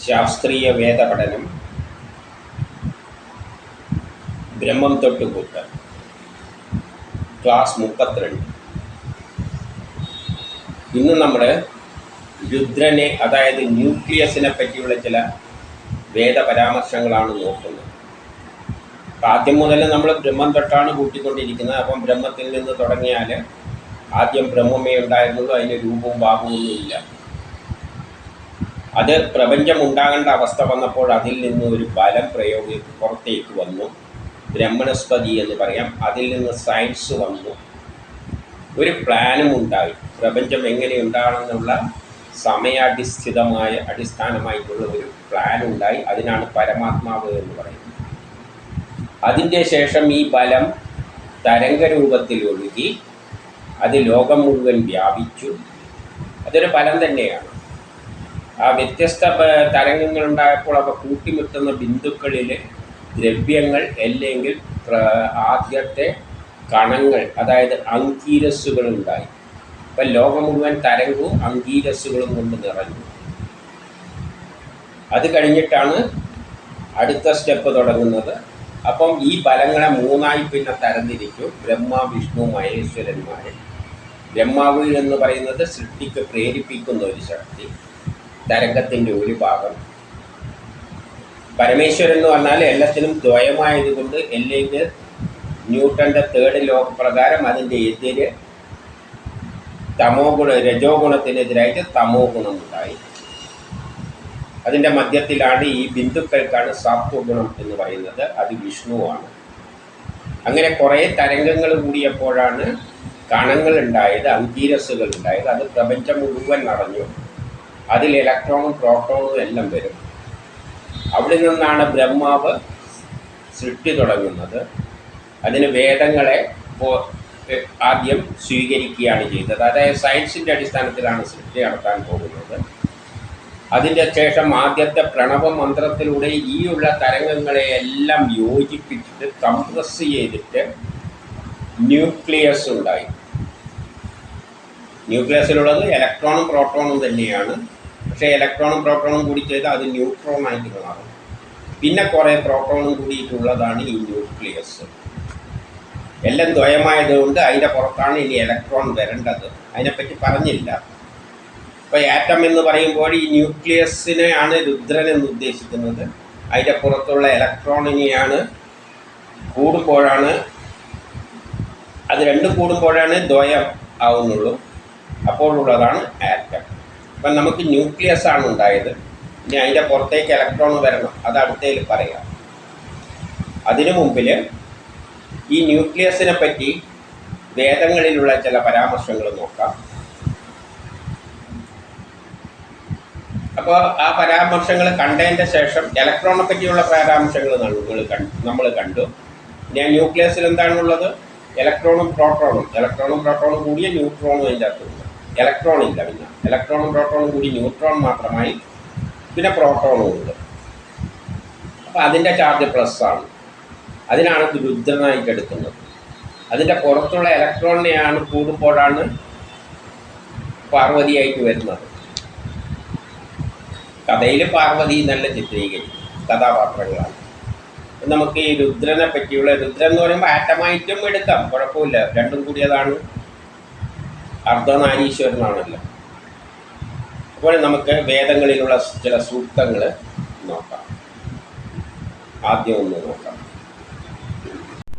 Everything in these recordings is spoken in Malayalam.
ശാസ്ത്രീയ വേദപഠനം. ബ്രഹ്മം തൊട്ട് കൂട്ട് ക്ലാസ് മുപ്പത്തിരണ്ട്. ഇന്ന് നമ്മൾ രുദ്രനെ അതായത് ന്യൂക്ലിയസിനെ പറ്റിയുള്ള ചില വേദപരാമർശങ്ങളാണ് നോക്കുന്നത്. ആദ്യം മുതൽ നമ്മൾ ബ്രഹ്മം തൊട്ടാണ് കൂട്ടിക്കൊണ്ടിരിക്കുന്നത്. അപ്പം ബ്രഹ്മത്തിൽ നിന്ന് തുടങ്ങിയാൽ ആദ്യം ബ്രഹ്മമേ ഉണ്ടായിരുന്നുള്ളൂ അതിന് രൂപവും ഭാവവും ഒന്നുമില്ല. അത് പ്രപഞ്ചം ഉണ്ടാകേണ്ട അവസ്ഥ വന്നപ്പോൾ അതിൽ നിന്ന് ഒരു ബലം പ്രയോഗി പുറത്തേക്ക് വന്നു. ബ്രഹ്മണസ്പതി എന്ന് പറയാം. അതിൽ നിന്ന് സയൻസ് വന്നു. ഒരു പ്ലാനും ഉണ്ടായി. പ്രപഞ്ചം എങ്ങനെ ഉണ്ടാകണമെന്നുള്ള സമയാടിസ്ഥിതമായ അടിസ്ഥാനമായിട്ടുള്ള ഒരു പ്ലാൻ ഉണ്ടായി. അതിനാണ് പരമാത്മാവ് എന്ന് പറയുന്നത്. അതിന്റെ ശേഷം ഈ ബലം തരംഗരൂപത്തിൽ ഒഴുകി. അത് ലോകം മുഴുവൻ വ്യാപിച്ചു. അതൊരു ഫലം തന്നെയാണ്. ആ വ്യത്യസ്ത ഉണ്ടായപ്പോൾ അവ കൂട്ടിമുട്ടുന്ന ബിന്ദുക്കളിൽ ദ്രവ്യങ്ങൾ അല്ലെങ്കിൽ ആദ്യത്തെ കണങ്ങൾ അതായത് അങ്കീരസുകൾ ഉണ്ടായി അപ്പം ലോകം മുഴുവൻ തരംഗവും അങ്കീരസുകളും കൊണ്ട് നിറഞ്ഞു. അത് കഴിഞ്ഞിട്ടാണ് അടുത്ത സ്റ്റെപ്പ് തുടങ്ങുന്നത്. അപ്പം ഈ ബലങ്ങളെ മൂന്നായി പിന്നെ തരംതിരിക്കും. ബ്രഹ്മ വിഷ്ണു മഹേശ്വരന്മാരെ. ബ്രഹ്മാവ് എന്ന് പറയുന്നത് സൃഷ്ടിക്ക് പ്രേരിപ്പിക്കുന്ന ഒരു ശക്തി. തരംഗത്തിന്റെ ഒരു ഭാഗം. പരമേശ്വരൻ എന്ന് പറഞ്ഞാൽ എല്ലാത്തിനും ദ്വയമായതുകൊണ്ട് അല്ലെങ്കിൽ ന്യൂട്ടന്റെ തേർഡ് ലോ പ്രകാരം അതിന്റെ എതിര് തമോ ഗുണ രജോ ഗുണത്തിനെതിരായിട്ട് തമോ ഗുണം ഉണ്ടായി. അതിന്റെ മധ്യത്തിലാണ് ഈ ബിന്ദുക്കൾക്കാണ് സാത്വഗുണം എന്ന് പറയുന്നത്. അത് വിഷ്ണുവാണ്. അങ്ങനെ കുറേ തരംഗങ്ങൾ കൂടിയപ്പോഴാണ് കണങ്ങൾ ഉണ്ടായത് അങ്കീരസുകൾ ഉണ്ടായത്. അത് പ്രപഞ്ചം മുഴുവൻ നിറഞ്ഞു അതിൽ ഇലക്ട്രോണും പ്രോട്ടോണും എല്ലാം വരും. അവിടെ നിന്നാണ് ബ്രഹ്മാവ് സൃഷ്ടി തുടങ്ങുന്നത്. അതിന് വേദങ്ങളെ ആദ്യം സ്വീകരിക്കുകയാണ് ചെയ്തത്. അതായത് സയൻസിന്റെ അടിസ്ഥാനത്തിലാണ് സൃഷ്ടി നടത്താൻ പോകുന്നത്. അതിന്റെ ശേഷം ആദ്യത്തെ പ്രണവ മന്ത്രത്തിലൂടെ ഈ ഉള്ള തരംഗങ്ങളെ എല്ലാം യോജിപ്പിച്ചിട്ട് കംപ്രസ് ചെയ്തിട്ട് ന്യൂക്ലിയസ് ഉണ്ടായി. ന്യൂക്ലിയസിലുള്ളത് ഇലക്ട്രോണും പ്രോട്ടോണും തന്നെയാണ്. പക്ഷേ ഇലക്ട്രോണും പ്രോട്ടോണും കൂടി ചെയ്ത് അത് ന്യൂട്രോൺ ആയിട്ട് മാറും പിന്നെ കുറേ പ്രോട്ടോണും കൂടിയിട്ടുള്ളതാണ് ഈ ന്യൂക്ലിയസ്. എല്ലാം ദ്വയമായതുകൊണ്ട് അതിന്റെ പുറത്താണ് ഇനി ഇലക്ട്രോൺ വരേണ്ടത്. അതിനെപ്പറ്റി പറഞ്ഞില്ല. ഇപ്പോൾ ആറ്റം എന്ന് പറയുമ്പോൾ ഈ ന്യൂക്ലിയസിനെയാണ് രുദ്രൻ എന്ന് ഉദ്ദേശിക്കുന്നത്. അതിന്റെ പുറത്തുള്ള ഇലക്ട്രോണിനെയാണ് കൂടുമ്പോഴാണ് അത് രണ്ടും കൂടുമ്പോഴാണ് ദ്വയം ആവുന്നുള്ളൂ. അപ്പോഴുള്ളതാണ് ആറ്റം. അപ്പം നമുക്ക് ന്യൂക്ലിയസ് ആണ് ഉണ്ടായത്. ഇനി അതിന്റെ പുറത്തേക്ക് ഇലക്ട്രോൺ വരണം. അത് അടുത്തതിൽ പറയാം. അതിനു മുമ്പിൽ ഈ ന്യൂക്ലിയസിനെ പറ്റി വേദങ്ങളിലുള്ള ചില പരാമർശങ്ങൾ നോക്കാം. അപ്പോൾ ആ പരാമർശങ്ങൾ കണ്ടതിന്റെ ശേഷം ഇലക്ട്രോണിനെ പറ്റിയുള്ള പരാമർശങ്ങൾ നമ്മൾ കണ്ടു നമ്മൾ കണ്ടു. ഞാൻ ന്യൂക്ലിയസിൽ എന്താണുള്ളത്? ഇലക്ട്രോണും പ്രോട്ടോണും. ഇലക്ട്രോണും പ്രോട്ടോണും കൂടിയ ന്യൂട്രോണും അതിന്റെ അകത്തുണ്ട്. ഇലക്ട്രോൺ ഇല്ല പിന്നെ. ഇലക്ട്രോണും പ്രോട്ടോണും കൂടി ന്യൂട്രോൺ മാത്രമായി പിന്നെ പ്രോട്ടോണും ഉണ്ട്. അപ്പോൾ അതിന്റെ ചാർജ് പ്ലസ് ആണ്. അതിനാണ് രുദ്രനായിട്ട് എടുക്കുന്നത്. അതിന്റെ പുറത്തുള്ള ഇലക്ട്രോണിനെയാണ് കൂടുമ്പോഴാണ് പാർവതിയായിട്ട് വരുന്നത്. കഥയിൽ പാർവതി നല്ല ചിത്രീകരിക്കും കഥാപാത്രങ്ങളാണ്. നമുക്ക് ഈ രുദ്രനെ പറ്റിയുള്ള രുദ്രൻ എന്ന് പറയുമ്പോൾ ആറ്റമായിട്ടും എടുക്കാം. കുഴപ്പമില്ല. രണ്ടും കൂടിയതാണ്. അർദ്ധനാരീശ്വരനാണല്ലോ. അപ്പോൾ നമുക്ക് വേദങ്ങളിലുള്ള ചില സൂക്തങ്ങൾ നോക്കാം. ആദ്യം ഒന്ന് നോക്കാം.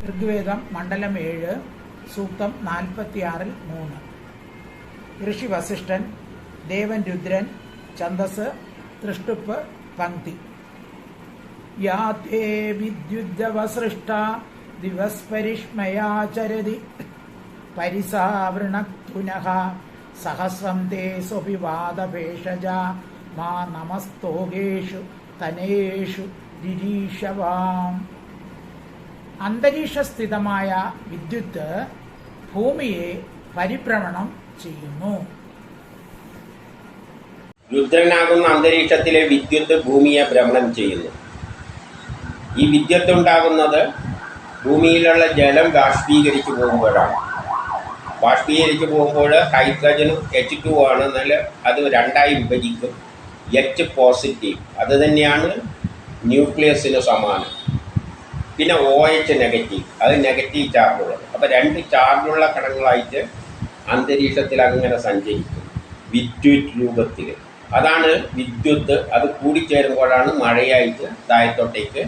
ഋഗ്വേദം മണ്ഡലം ഏഴ് സൂക്തം നാൽപ്പത്തിയാറിൽ മൂന്ന്. ഋഷി വസിഷ്ഠൻ ദേവൻ രുദ്രൻ ഛന്ദസ് തൃഷ്ടുപ്പ് പങ്ക്തി യാത്തേ വിദ്യുദ്ധവസൃഷ്ട ദിവസ്പരിഷ്മയാചരതി. പരിസാവൃണത്തുനഃ സഹസ്രം തേ സ്വപിവാദഭേഷജ മാ നമസ്തോകേഷു തനേഷു ദിരീഷവാം അന്തരീക്ഷസ്ഥിതമായ വിദ്യുത്ത് ഭൂമിയെ പരിഭ്രമണം ചെയ്യുന്നു. രുദ്രനാകുന്ന അന്തരീക്ഷത്തിലെ വിദ്യുത്ത് ഭൂമിയെ ഭ്രമണം ചെയ്യുന്നു. ഈ വിദ്യുത്ത് ഉണ്ടാകുന്നത് ഭൂമിയിലുള്ള ജലം ബാഷ്പീകരിച്ചു പോകുമ്പോഴാണ്. ബാഷ്പീകരിച്ചു പോകുമ്പോൾ ഹൈഡ്രജനും എച്ച് ടു ആണ്. എന്നാൽ അത് രണ്ടായി വിഭജിക്കും. എച്ച് പോസിറ്റീവ് അത് തന്നെയാണ് ന്യൂക്ലിയസിന് സമാനം. പിന്നെ ഒ എച്ച് നെഗറ്റീവ് അത് നെഗറ്റീവ് ചാർജുള്ളത് അപ്പോൾ രണ്ട് ചാർജുള്ള കണങ്ങളായിട്ട് അന്തരീക്ഷത്തിൽ അങ്ങനെ സഞ്ചരിക്കും. വിദ്യുത് രൂപത്തിൽ. അതാണ് വിദ്യുത്ത്. അത് കൂടിച്ചേരുമ്പോഴാണ് മഴയായിട്ട് താഴത്തോട്ടേക്ക്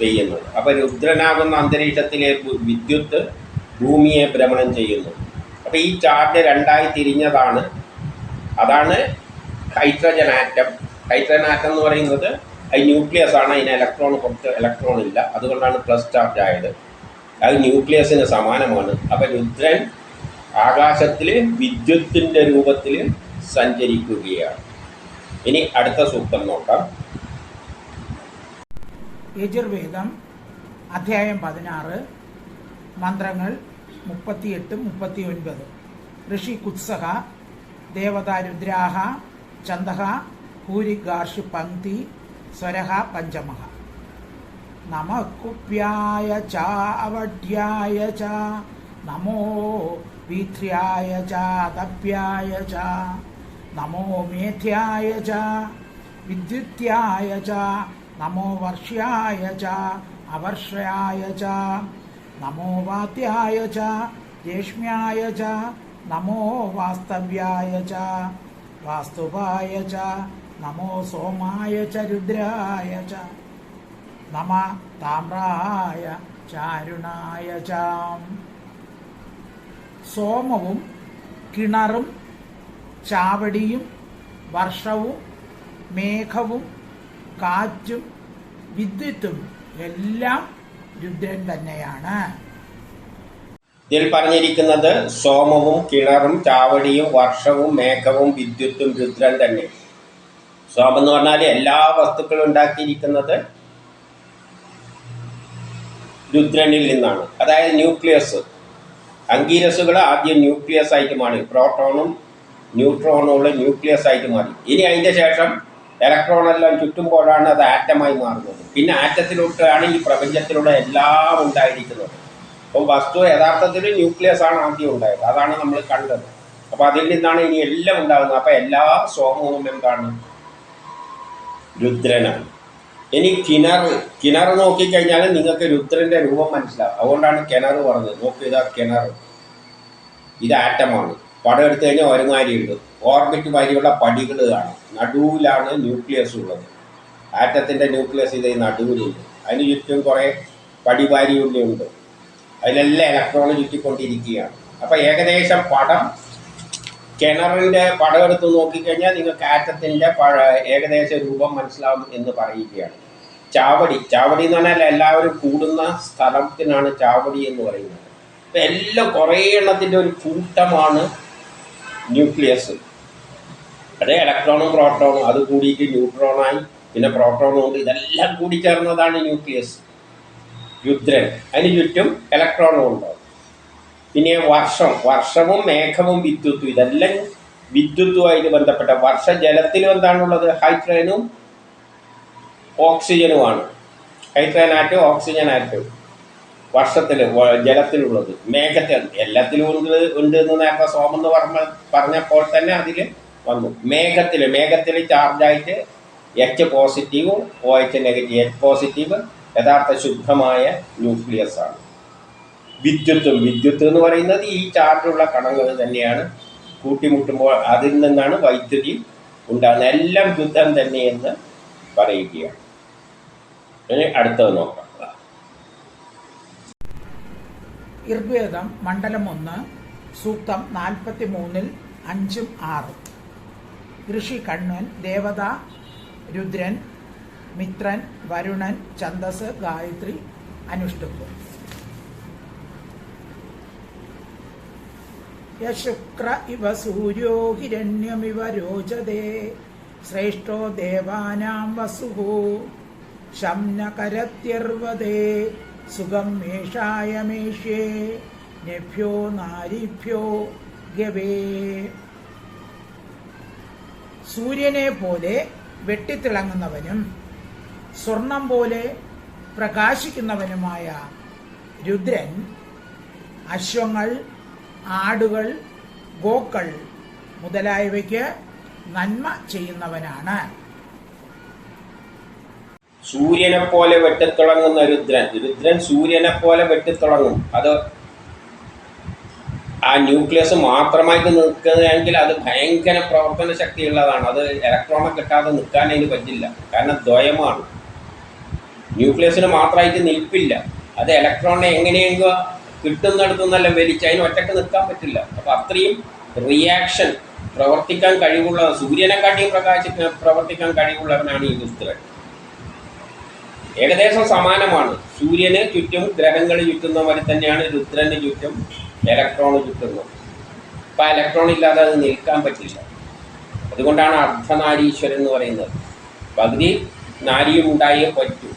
പെയ്യുന്നത്. അപ്പോൾ രുദ്രനാകുന്ന അന്തരീക്ഷത്തിലെ വിദ്യുത്ത് ഭൂമിയെ ഭ്രമണം ചെയ്യുന്നു. അപ്പോൾ ഈ ചാർജ് രണ്ടായി തിരിഞ്ഞതാണ്. അതാണ് ഹൈഡ്രജൻ ആറ്റം. ഹൈഡ്രജൻ ആറ്റം എന്ന് പറയുന്നത് അത് ന്യൂക്ലിയസ് ആണ് അതിന് ഇലക്ട്രോൺ കൊടുത്ത് ഇലക്ട്രോൺ ഇല്ല. അതുകൊണ്ടാണ് പ്ലസ് ചാർജ് ആയത്. അത് ന്യൂക്ലിയസിന് സമാനമാണ്. അപ്പം രുദ്രൻ ആകാശത്തിൽ വിദ്യുത്തിന്റെ രൂപത്തിൽ സഞ്ചരിക്കുകയാണ്. ഇനി അടുത്ത സൂക്തം നോക്കാം. യജുർവേദം അധ്യായം പതിനാറ് മന്ത്രങ്ങൾ മുപ്പത്തിയെട്ട് മുപ്പത്തി ഒൻപത് ഋഷി കുത്സഹ ദേവതാരുദ്രാഹ ചന്ദഹ ഭൂരിഗാർഷി പങ്ക്തി സ്വരഹ പഞ്ചമഹ. നമ കുപ്യായ ച നമോ വീഥ്യായ ച തപ്യായ ച നമോ മേധ്യായ ച വിദ്യുത്യായ ച നമോ വർഷ്യായ ച അവർഷയായ ച നമോ വാത്യായ ച രേഷ്മ്യായ ച നമോ വാസ്തവ്യായ ച വാസ്തുവായ ച നമോ സോമായ ച രുദ്രായ ച നമ താമ്രായ ചാരുണായ ചാം. സോമവും കിണറും ചാവടിയും വർഷവും മേഘവും കാറ്റും വിദ്യുത്തും എല്ലാം രുദ്രൻ തന്നെയാണ്. ഇതിൽ പറഞ്ഞിരിക്കുന്നത് സോമവും കിണറും ചാവടിയും വർഷവും മേഘവും വിദ്യുത്തും രുദ്രൻ തന്നെ. സോമം എന്ന് പറഞ്ഞാൽ എല്ലാ വസ്തുക്കളും ഉണ്ടാക്കിയിരിക്കുന്നത് രുദ്രനിൽ നിന്നാണ്. അതായത് ന്യൂക്ലിയസ്. അങ്കീരസുകൾ ആദ്യം ന്യൂക്ലിയസ് ആയിട്ട് മാറി. പ്രോട്ടോണും ന്യൂട്രോണും ഉള്ള ന്യൂക്ലിയസ് ആയിട്ട് മാറി. ഇനി അതിന്റെ ശേഷം ഇലക്ട്രോൺ എല്ലാം ചുറ്റുമ്പോഴാണ് അത് ആറ്റമായി മാറുന്നത്. പിന്നെ ആറ്റത്തിലോട്ടാണ് ഈ പ്രപഞ്ചത്തിലുള്ള എല്ലാം ഉണ്ടായിരിക്കുന്നത്. അപ്പോൾ വസ്തു യഥാർത്ഥത്തിൽ ന്യൂക്ലിയസ് ആണ് ആദ്യം ഉണ്ടായത്. അതാണ് നമ്മൾ കണ്ടത്. അപ്പോൾ അതിൽ നിന്നാണ് ഇനി എല്ലാം ഉണ്ടാകുന്നത്. അപ്പോൾ എല്ലാ സോമവും എന്താണ് രുദ്രനാണ്. ഇനി കിണർ കിണർ നോക്കിക്കഴിഞ്ഞാൽ നിങ്ങൾക്ക് രുദ്രന്റെ രൂപം മനസ്സിലാവും. അതുകൊണ്ടാണ് കിണർ പറഞ്ഞത്. നോക്കിയതാ കിണർ. ഇത് ആറ്റമാണ്. പടം എടുത്തു കഴിഞ്ഞാൽ ഒരുമാരിയുണ്ട് ഓർബിറ്റ് വഴിയുള്ള പടികൾ കാണും. നടുവിലാണ് ന്യൂക്ലിയസ് ഉള്ളത്. ആറ്റത്തിന്റെ ന്യൂക്ലിയസ് ഇത് നടുവിലുണ്ട് അതിന് ചുറ്റും കുറേ പടിവാരിയുള്ളിയുണ്ട് അതിലെല്ലാം ഇലക്ട്രോൺ ചുറ്റിക്കൊണ്ടിരിക്കുകയാണ്. അപ്പോൾ ഏകദേശം പടം കിണറിന്റെ പടം എടുത്ത് നോക്കിക്കഴിഞ്ഞാൽ നിങ്ങൾക്ക് ആറ്റത്തിന്റെ പഴ ഏകദേശ രൂപം മനസ്സിലാവും എന്ന് പറയുകയാണ്. ചാവടി. ചാവടി എന്ന് പറഞ്ഞാൽ എല്ലാവരും കൂടുന്ന സ്ഥലത്തിനാണ് ചാവടി എന്ന് പറയുന്നത്. അപ്പം എല്ലാം കുറേ എണ്ണത്തിന്റെ ഒരു കൂട്ടമാണ് ന്യൂക്ലിയസ്. അതേ ഇലക്ട്രോണും പ്രോട്ടോണും അത് കൂടിയിട്ട് ന്യൂട്രോണായി പിന്നെ പ്രോട്ടോണും ഉണ്ട്. ഇതെല്ലാം കൂടി ചേർന്നതാണ് ന്യൂക്ലിയസ് രുദ്രൻ അതിന് ചുറ്റും ഇലക്ട്രോണും ഉണ്ടാവും പിന്നെ വർഷം. വർഷവും മേഘവും വിദ്യുത്തും. ഇതെല്ലാം വിദ്യുത്തുമായിട്ട് ബന്ധപ്പെട്ട വർഷ ജലത്തിലും എന്താണുള്ളത്? ഹൈഡ്രജനും ഓക്സിജനുമാണ് ഹൈഡ്രജൻ ആറ്റവും ഓക്സിജൻ ആറ്റവും വർഷത്തിൽ ജലത്തിലുള്ളത്. മേഘത്തിൽ. എല്ലാത്തിലും ഉണ്ട് ഉണ്ട് എന്ന് നേരത്തെ സോമെന്ന് പറഞ്ഞ പറഞ്ഞപ്പോൾ തന്നെ അതിൽ വന്നു. മേഘത്തിൽ മേഘത്തിൽ ചാർജായിട്ട് H positive O H negative H positive യഥാർത്ഥ ശുദ്ധമായ ന്യൂക്ലിയസ് ആണ്. വിദ്യുത്തും വിദ്യുത്ത് എന്ന് പറയുന്നത് ഈ ചാർജുള്ള കണങ്ങൾ തന്നെയാണ്. കൂട്ടിമുട്ടുമ്പോൾ അതിൽ നിന്നാണ് വൈദ്യുതി ഉണ്ടാകുന്നത്. എല്ലാം ശുദ്ധം തന്നെയെന്ന് പറയുകയാണ്. അടുത്തത് നോക്കാം. ഋഗ്വേദം മണ്ഡലം ഒന്ന് സൂക്തം നാൽപ്പത്തി മൂന്നിൽ അഞ്ചും ആറും. ഋഷി കണ്ണൻ ദേവത രുദ്രൻ മിത്രൻ വരുണൻ ഛന്ദസ് ഗായത്രി അനുഷ്ടുപ്പ് യശുക്ര ഇവ സൂര്യോ ഹിരണ്യമിവ രോചതേ ശ്രേഷ്ഠോ ദേവാനാം വസുഹു ശംനകരത്യർവദേ സുഖം മേഷായ മേഷ്യേ നഭ്യോ നാരിഭ്യോ ഗവേ. സൂര്യനെ പോലെ വെട്ടിത്തിളങ്ങുന്നവനും സ്വർണം പോലെ പ്രകാശിക്കുന്നവനുമായ രുദ്രൻ അശ്വങ്ങൾ ആടുകൾ ഗോക്കൾ മുതലായവയ്ക്ക് നന്മ ചെയ്യുന്നവനാണ്. സൂര്യനെ പോലെ വെട്ടിത്തിളങ്ങുന്ന രുദ്രൻ. രുദ്രൻ സൂര്യനെ പോലെ വെട്ടിത്തിളങ്ങും. അത് ആ ന്യൂക്ലിയസ് മാത്രമായിട്ട് നിൽക്കുകയാണെങ്കിൽ അത് ഭയങ്കര പ്രവർത്തന ശക്തിയുള്ളതാണ്. അത് ഇലക്ട്രോണെ കിട്ടാതെ നിൽക്കാൻ അതിന് പറ്റില്ല. കാരണം ദ്വയമാണ്. ന്യൂക്ലിയസിന് മാത്രമായിട്ട് നിൽപ്പില്ല. അത് ഇലക്ട്രോണിനെ എങ്ങനെയെങ്കിലും കിട്ടുന്നിടത്തുനിന്നല്ല വലിച്ച് അതിന് ഒറ്റയ്ക്ക് നിൽക്കാൻ പറ്റില്ല. അപ്പോൾ അത്രയും റിയാക്ഷൻ പ്രവർത്തിക്കാൻ കഴിവുള്ള സൂര്യനെക്കാട്ടിയും പ്രകാശി പ്രവർത്തിക്കാൻ കഴിവുള്ളവനാണ് ഈ രുദ്രൻ ഏകദേശം സമാനമാണ്. സൂര്യന് ചുറ്റും ഗ്രഹങ്ങൾ ചുറ്റുന്ന തന്നെയാണ് രുദ്രന് ചുറ്റും ഇലക്ട്രോൺ കിട്ടുന്നു. അപ്പം ആ ഇലക്ട്രോൺ ഇല്ലാതെ അത് നിൽക്കാൻ പറ്റില്ല. അതുകൊണ്ടാണ് അർദ്ധനാരീശ്വരൻ എന്ന് പറയുന്നത്. പകുതി നാരിയും ഉണ്ടായേ പറ്റൂ.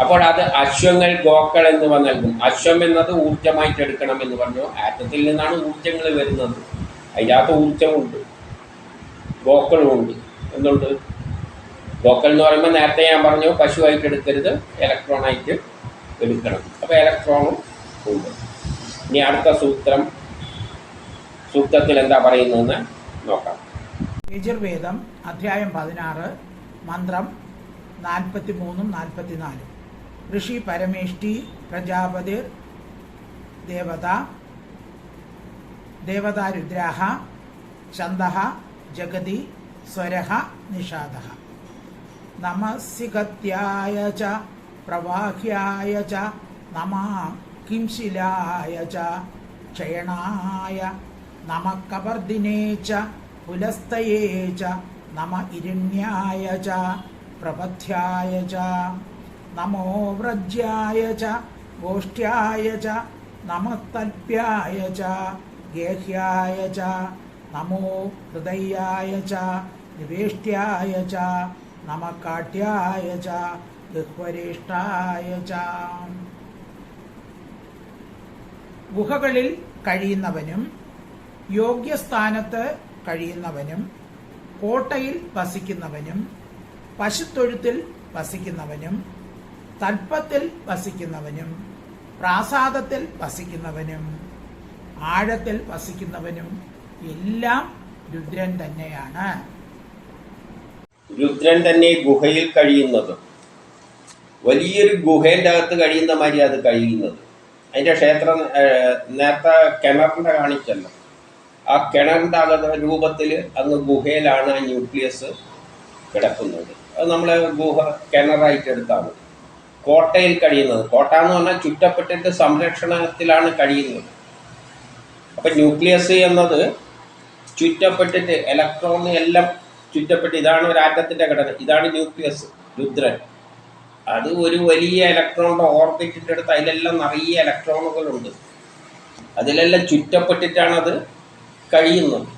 അപ്പോൾ അത് അശ്വങ്ങൾ ഗോക്കൾ എന്ന് നൽകും അശ്വം എന്നത് ഊർജമായിട്ട് എടുക്കണം എന്ന് പറഞ്ഞു. ആറ്റത്തിൽ നിന്നാണ് ഊർജങ്ങൾ വരുന്നത്. അതിനകത്ത് ഊർജമുണ്ട്. ഗോക്കളുമുണ്ട്. എന്തുണ്ട്? ഗോക്കൾ എന്ന് പറയുമ്പോൾ നേരത്തെ ഞാൻ പറഞ്ഞു പശുവായിട്ട് എടുക്കരുത് ഇലക്ട്രോണായിട്ട് എടുക്കണം. അപ്പോൾ ഇലക്ട്രോണും ഉണ്ട്. ഇനി അടുത്ത സൂത്രം സൂക്തത്തിൽ എന്താ പറയുന്നതെന്ന് നോക്കാം. യജുർവേദം അധ്യായം പതിനാറ് മന്ത്രം നാൽപ്പത്തി മൂന്നും നാൽപ്പത്തിനാലും. ഋഷി പരമേഷ്ടി പ്രജാപതിർ ദേവത ദേവതാരുദ്രാഹ ഛന്ദ ജഗതി സ്വരഹ നിഷാദ നമസികത്യായ ച പ്രവാഹ്യായ ച നമ കിംശിലായ ച ക്ഷയണായ നമ കവർദിനേ ച പുലസ്തയേ ച നമ ഇരണ്യായ ച പ്രപഥ്യായ ച നമോ വ്രജ്യായ ച ഗോഷ്ഠ്യായ ച നമസ്തൽപ്യായ ച ഗേഹ്യായ ച നമോ ഹൃദയായ ച നിവേഷ്ട്യായ ച നമ കാട്യായ ച ഗഹ്വരേഷ്ഠായ ച ഗുഹകളിൽ കഴിയുന്നവനും യോഗ്യസ്ഥാനത്ത് കഴിയുന്നവനും കോട്ടയിൽ വസിക്കുന്നവനും പശുത്തൊഴുത്തിൽ വസിക്കുന്നവനും തൽപ്പത്തിൽ വസിക്കുന്നവനും പ്രാസാദത്തിൽ വസിക്കുന്നവനും ആഴത്തിൽ വസിക്കുന്നവനും എല്ലാം രുദ്രൻ തന്നെയാണ്. രുദ്രൻ തന്നെ ഗുഹയിൽ കഴിയുന്നത് വലിയൊരു ഗുഹേന്റെ അകത്ത് കഴിയുന്ന മാതിരി അത് കഴിയുന്നത്. അതിന്റെ ക്ഷേത്രം നേരത്തെ കിണറിന്റെ കാണിച്ചല്ലോ. ആ കിണറിന്റെ അകത്ത് രൂപത്തിൽ അന്ന് ഗുഹയിലാണ് ആ ന്യൂക്ലിയസ് കിടക്കുന്നത്. അത് നമ്മൾ ഗുഹ കിണറായിട്ട് എടുത്താൽ മതി. കോട്ടയിൽ കഴിയുന്നത്. കോട്ട എന്ന് പറഞ്ഞാൽ ചുറ്റപ്പെട്ടിട്ട് സംരക്ഷണത്തിലാണ് കഴിയുന്നത്. അപ്പം ന്യൂക്ലിയസ് എന്നത് ചുറ്റപ്പെട്ടിട്ട് ഇലക്ട്രോൺ എല്ലാം ചുറ്റപ്പെട്ട് ഇതാണ് ഒരു ആറ്റത്തിന്റെ ഘടന. ഇതാണ് ന്യൂക്ലിയസ് രുദ്രൻ. അത് ഒരു വലിയ ഇലക്ട്രോണിന്റെ ഓർബിറ്റിന്റെ അടുത്ത് അതിലെല്ലാം നിറയെ ഇലക്ട്രോണുകളുണ്ട് അതിലെല്ലാം ചുറ്റപ്പെട്ടിട്ടാണ് അത് കഴിയുന്നത്.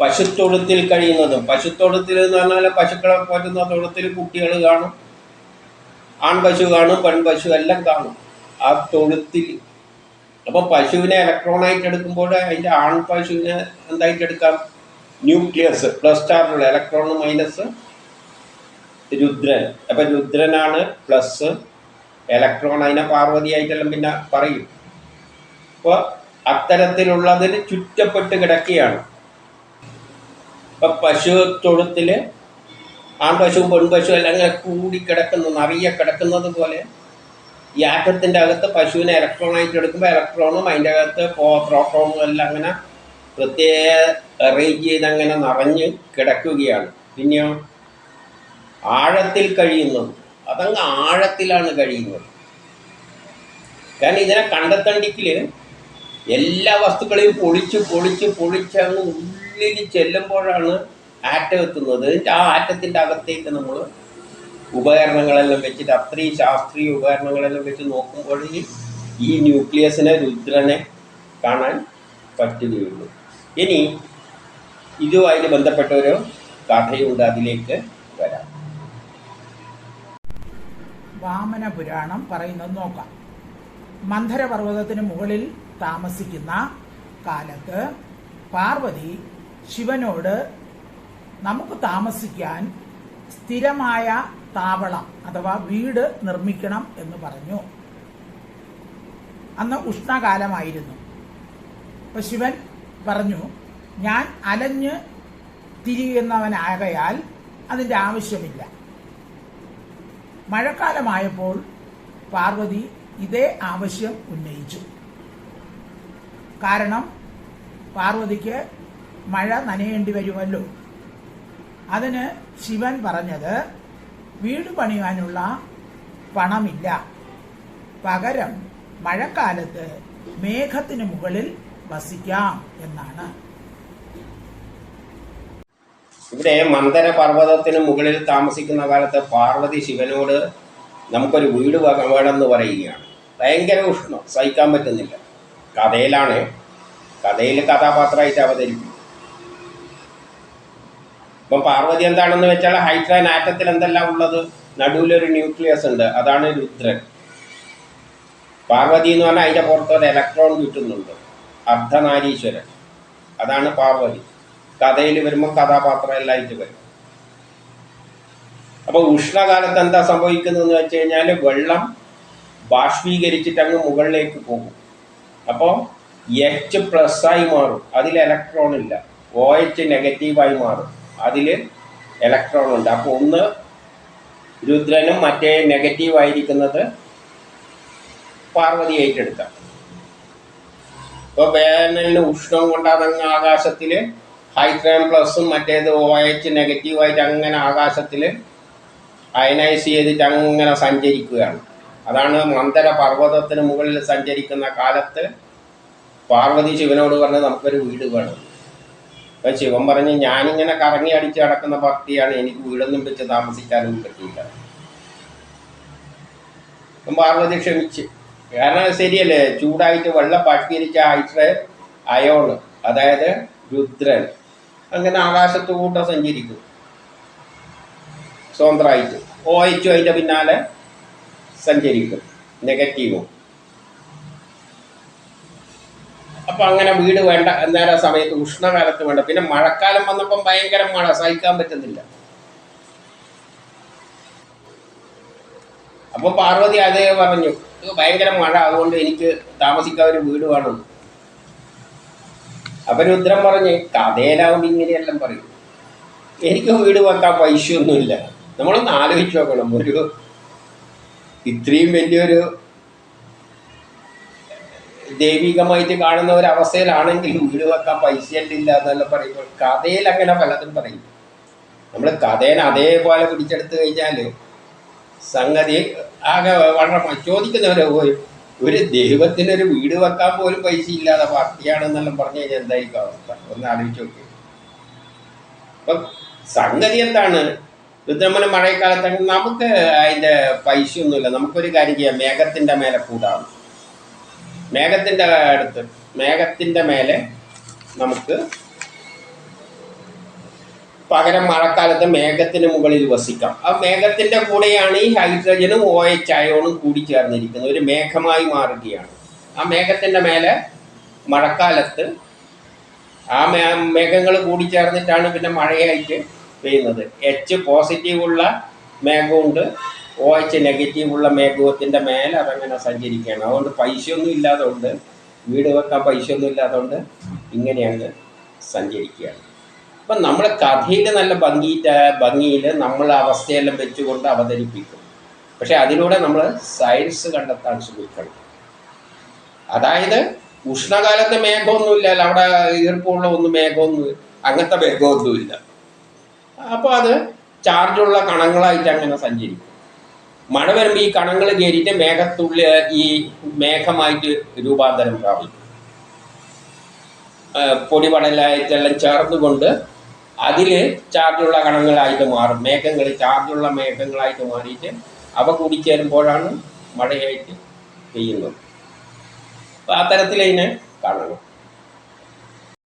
പശുത്തൊഴുത്തിൽ കഴിയുന്നതും. പശുത്തൊഴുത്തിൽ എന്ന് പറഞ്ഞാൽ പശുക്കളെ പോറ്റുന്ന തൊഴുത്തിൽ കുട്ടികൾ കാണും. ആൺപശു കാണും പെൺപശു എല്ലാം കാണും. ആ തൊഴുത്തിൽ. അപ്പോൾ പശുവിനെ ഇലക്ട്രോണായിട്ട് എടുക്കുമ്പോൾ അതിന്റെ ആൺപശുവിനെ എന്തായിട്ട് എടുക്കാം? ന്യൂക്ലിയസ് പ്ലസ് ചാർജുള്ള ഇലക്ട്രോൺ മൈനസ് രുദ്രൻ. അപ്പം രുദ്രനാണ് പ്ലസ് ഇലക്ട്രോൺ അതിനെ പാർവതിയായിട്ടെല്ലാം പിന്നെ പറയും. അപ്പോൾ അത്തരത്തിലുള്ളതിന് ചുറ്റപ്പെട്ട് കിടക്കുകയാണ്. ഇപ്പം പശു തൊഴുത്തിൽ ആൺപശുവും പെൺപശുവും എല്ലാം ഇങ്ങനെ കൂടി കിടക്കുന്നു നിറയെ കിടക്കുന്നത് പോലെ. ഈ ആറ്റത്തിന്റെ അകത്ത് പശുവിനെ ഇലക്ട്രോണായിട്ട് എടുക്കുമ്പോൾ ഇലക്ട്രോണും അതിന്റെ അകത്ത് പ്രോട്ടോണും എല്ലാം അങ്ങനെ പ്രത്യേക അറേഞ്ച് ചെയ്ത് അങ്ങനെ നിറഞ്ഞ് കിടക്കുകയാണ്. പിന്നെയോ? ആഴത്തിൽ കഴിയുന്നത് അതങ്ങ് ആഴത്തിലാണ് കഴിയുന്നത്. കാരണം ഇതിനെ കണ്ടെത്തണ്ടിക്കിൽ എല്ലാ വസ്തുക്കളെയും പൊളിച്ച് പൊളിച്ച് പൊളിച്ച് അങ്ങ് ഉള്ളിൽ ചെല്ലുമ്പോഴാണ് ആറ്റം എത്തുന്നത്. ആ ആറ്റത്തിന്റെ അകത്തേക്ക് നമ്മൾ ഉപകരണങ്ങളെല്ലാം വെച്ചിട്ട് അത്രയും ശാസ്ത്രീയ ഉപകരണങ്ങളെല്ലാം വെച്ച് നോക്കുമ്പോൾ ഈ ന്യൂക്ലിയസിനെ രുദ്രനെ കാണാൻ പറ്റുകയുള്ളൂ. ഇനി ഇതുമായിട്ട് ബന്ധപ്പെട്ട ഒരു കഥയുണ്ട് അതിലേക്ക് വരാം. വാമന പുരാണം പറയുന്നത് നോക്കാം. മന്ധരപർവതത്തിന് മുകളിൽ താമസിക്കുന്ന കാലത്ത് പാർവതി ശിവനോട് നമുക്ക് താമസിക്കാൻ സ്ഥിരമായ താവളം അഥവാ വീട് നിർമ്മിക്കണം എന്ന് പറഞ്ഞു. അന്ന് ഉഷ്ണകാലമായിരുന്നു. അപ്പൊ ശിവൻ പറഞ്ഞു ഞാൻ അലഞ്ഞ് തിരിയുന്നവനാകയാൽ അതിന്റെ ആവശ്യമില്ല. മഴക്കാലമായപ്പോൾ പാർവതി ഇതേ ആവശ്യം ഉന്നയിച്ചു. കാരണം പാർവതിക്ക് മഴ നനയേണ്ടി വരുമല്ലോ. അതിന് ശിവൻ പറഞ്ഞത് വീട് പണിയാനുള്ള പണമില്ല. പകരം മഴക്കാലത്ത് മേഘത്തിന് മുകളിൽ വസിക്കാം എന്നാണ്. ഇവിടെ മന്ദര പർവതത്തിന് മുകളിൽ താമസിക്കുന്ന കാലത്ത് പാർവതി ശിവനോട് നമുക്കൊരു വീട് വേണമെന്ന് പറയുകയാണ്. ഭയങ്കര ഉഷ്ണം സഹിക്കാൻ പറ്റുന്നില്ല. കഥയിലാണ് കഥയിൽ കഥാപാത്രമായിട്ട് അവതരിപ്പിക്കും ഇപ്പം പാർവതി എന്താണെന്ന് വെച്ചാൽ ഹൈഡ്രൻ ആറ്റത്തിൽ എന്തെല്ലാം ഉള്ളത്? നടുവിലൊരു ന്യൂക്ലിയസ് ഉണ്ട് അതാണ് രുദ്രൻ. പാർവതി എന്ന് പറഞ്ഞാൽ അതിന്റെ പുറത്ത് ഒരു ഇലക്ട്രോൺ കിട്ടുന്നുണ്ട് അർദ്ധനാരീശ്വരൻ. അതാണ് പാർവതി. കഥയിൽ വരുമ്പോൾ കഥാപാത്രം എല്ലായിട്ട് വരും. അപ്പോൾ ഉഷ്ണകാലത്ത് എന്താ സംഭവിക്കുന്നതെന്ന് വെച്ച് കഴിഞ്ഞാൽ വെള്ളം ബാഷ്പീകരിച്ചിട്ട് അങ്ങ് മുകളിലേക്ക് പോകും. അപ്പോൾ എച്ച് പ്ലസ് ആയി മാറും. അതിൽ ഇലക്ട്രോൺ ഇല്ല. ഒ എച്ച് നെഗറ്റീവായി മാറും. അതിൽ ഇലക്ട്രോൺ ഉണ്ട്. അപ്പോൾ ഒന്ന് രുദ്രനും മറ്റേ നെഗറ്റീവ് ആയിരിക്കുന്നത് പാർവതി ഏറ്റെടുക്കാം. ഇപ്പോൾ വേനലിന് ഉഷ്ണം കൊണ്ട് അതങ്ങ് ആകാശത്തിൽ ഹൈഡ്രൻ പ്ലസും മറ്റേത് ഒ എച്ച് നെഗറ്റീവായിട്ട് അങ്ങനെ ആകാശത്തിൽ അയനൈസ് ചെയ്തിട്ട് അങ്ങനെ സഞ്ചരിക്കുകയാണ്. അതാണ് മന്ദര പർവതത്തിന് മുകളിൽ സഞ്ചരിക്കുന്ന കാലത്ത് പാർവതി ശിവനോട് പറഞ്ഞ് നമുക്കൊരു വീട് വേണം. അപ്പം ശിവൻ പറഞ്ഞ് ഞാനിങ്ങനെ കറങ്ങി അടിച്ച് കിടക്കുന്ന ഭക്തിയാണ്. എനിക്ക് വീടൊന്നും വെച്ച് താമസിക്കാനും പറ്റിയില്ല പാർവതി ക്ഷമിച്ച്. കാരണം ശരിയല്ലേ? ചൂടായിട്ട് വെള്ളം ബാഷ്പീകരിച്ച ആയിട്ട് അയോൾ അതായത് രുദ്രൻ. അങ്ങനെ ആകാശത്ത് കൂട്ടം സഞ്ചരിക്കും. സ്വതന്ത്രമായിട്ട്. ഓ എച്ച് അതിന്റെ പിന്നാലെ സഞ്ചരിക്കും. നെഗറ്റീവും അപ്പം അങ്ങനെ വീട് വേണ്ട എന്നേരം സമയത്ത് ഉഷ്ണകാലത്ത് വേണ്ട. പിന്നെ മഴക്കാലം വന്നപ്പം ഭയങ്കര മഴ സഹിക്കാൻ പറ്റുന്നില്ല. അപ്പോൾ പാർവതി അതേ പറഞ്ഞു "ഇത് ഭയങ്കര മഴ അതുകൊണ്ട് എനിക്ക് താമസിക്കാൻ ഒരു വീട് വേണം അപ്പൊ രുദ്രൻ പറഞ്ഞ് കഥയിലാവുമ്പോൾ ഇങ്ങനെയെല്ലാം പറയും. എനിക്ക് വീട് വെക്കാൻ പൈസയൊന്നുമില്ല. നമ്മളൊന്ന് ആലോചിച്ച് നോക്കണം. ഒരു ഇത്രയും വലിയൊരു ദൈവികമായിട്ട് കാണുന്ന ഒരു അവസ്ഥയിലാണെങ്കിൽ വീട് വെക്കാൻ പൈസ ഇല്ല എന്നെല്ലാം പറയുമ്പോൾ കഥയിൽ അങ്ങനെ പലതും പറയും. നമ്മൾ കഥേനെ അതേപോലെ പിടിച്ചെടുത്ത് കഴിഞ്ഞാൽ സംഗതി ആകെ വളരെ ചോദിക്കുന്നവരെ ചോദിക്കുന്നവരെ ഒരു ഒരു ദൈവത്തിനൊരു വീട് വെക്കാൻ പോലും പൈസ ഇല്ലാതെ പാർട്ടിയാണെന്നെല്ലാം പറഞ്ഞു കഴിഞ്ഞാൽ എന്തായിരിക്കും അവസ്ഥ? ഒന്ന് ആലോചിച്ച് നോക്കി. അപ്പം സംഗതി എന്താണ്? രുദ്രമ്മന് മഴക്കാലത്ത് നമുക്ക് അതിന്റെ പൈസ ഒന്നുമില്ല. നമുക്കൊരു കാര്യം ചെയ്യാം. മേഘത്തിന്റെ മേലെ കൂടാം. മേഘത്തിന്റെ അടുത്ത് മേഘത്തിന്റെ മേലെ നമുക്ക് പകരം മഴക്കാലത്ത് മേഘത്തിന് മുകളിൽ വസിക്കാം. ആ മേഘത്തിന്റെ കൂടെയാണ് ഈ ഹൈഡ്രജനും ഓ എച്ച് അയോണും കൂടി ചേർന്നിരിക്കുന്നത്. ഒരു മേഘമായി മാറുകയാണ്. ആ മേഘത്തിന്റെ മേലെ മഴക്കാലത്ത് ആ മേ മേഘങ്ങൾ കൂടി ചേർന്നിട്ടാണ് പിന്നെ മഴയായിട്ട് പെയ്യുന്നത്. എച്ച് പോസിറ്റീവുള്ള മേഘമുണ്ട്. ഒ എച്ച് നെഗറ്റീവുള്ള മേഘത്തിന്റെ മേലെ അതങ്ങനെ സഞ്ചരിക്കുകയാണ്. അതുകൊണ്ട് പൈസയൊന്നും ഇല്ലാത്തതുകൊണ്ട് വീട് വെക്കാൻ പൈസയൊന്നും ഇല്ലാത്തതുകൊണ്ട് ഇങ്ങനെയാണ് സഞ്ചരിക്കുകയാണ്. അപ്പം നമ്മൾ കഥയിൽ നല്ല ഭംഗിയിട്ട് ഭംഗിയിൽ നമ്മൾ അവസ്ഥയെല്ലാം വെച്ചുകൊണ്ട് അവതരിപ്പിക്കും. പക്ഷെ അതിലൂടെ നമ്മൾ സയൻസ് കണ്ടെത്താൻ ശ്രമിക്കണം. അതായത് ഉഷ്ണകാലത്തെ മേഘമൊന്നുമില്ല അവിടെ ഈർപ്പമുള്ള ഒന്നും മേഘമൊന്നും അങ്ങനത്തെ മേഘമൊന്നുമില്ല. അപ്പോൾ അത് ചാർജുള്ള കണങ്ങളായിട്ട് അങ്ങനെ സഞ്ചരിക്കും. മഴ വരുമ്പോൾ ഈ കണങ്ങൾ കയറിയിട്ട് മേഘത്തുള്ളിൽ ഈ മേഘമായിട്ട് രൂപാന്തരം പ്രാപിക്കും. പൊടിപടലായിട്ടെല്ലാം ചേർന്നുകൊണ്ട് അതിൽ ചാർജുള്ള കണങ്ങളായിട്ട് മാറും. മേഘങ്ങൾ ചാർജുള്ള മേഘങ്ങളായിട്ട് മാറിയിട്ട് അവ കൂടിച്ചേരുമ്പോഴാണ് മഴയായിട്ട് പെയ്യുന്നത്. അപ്പോൾ ആ തരത്തിൽ അതിനെ കാണണം.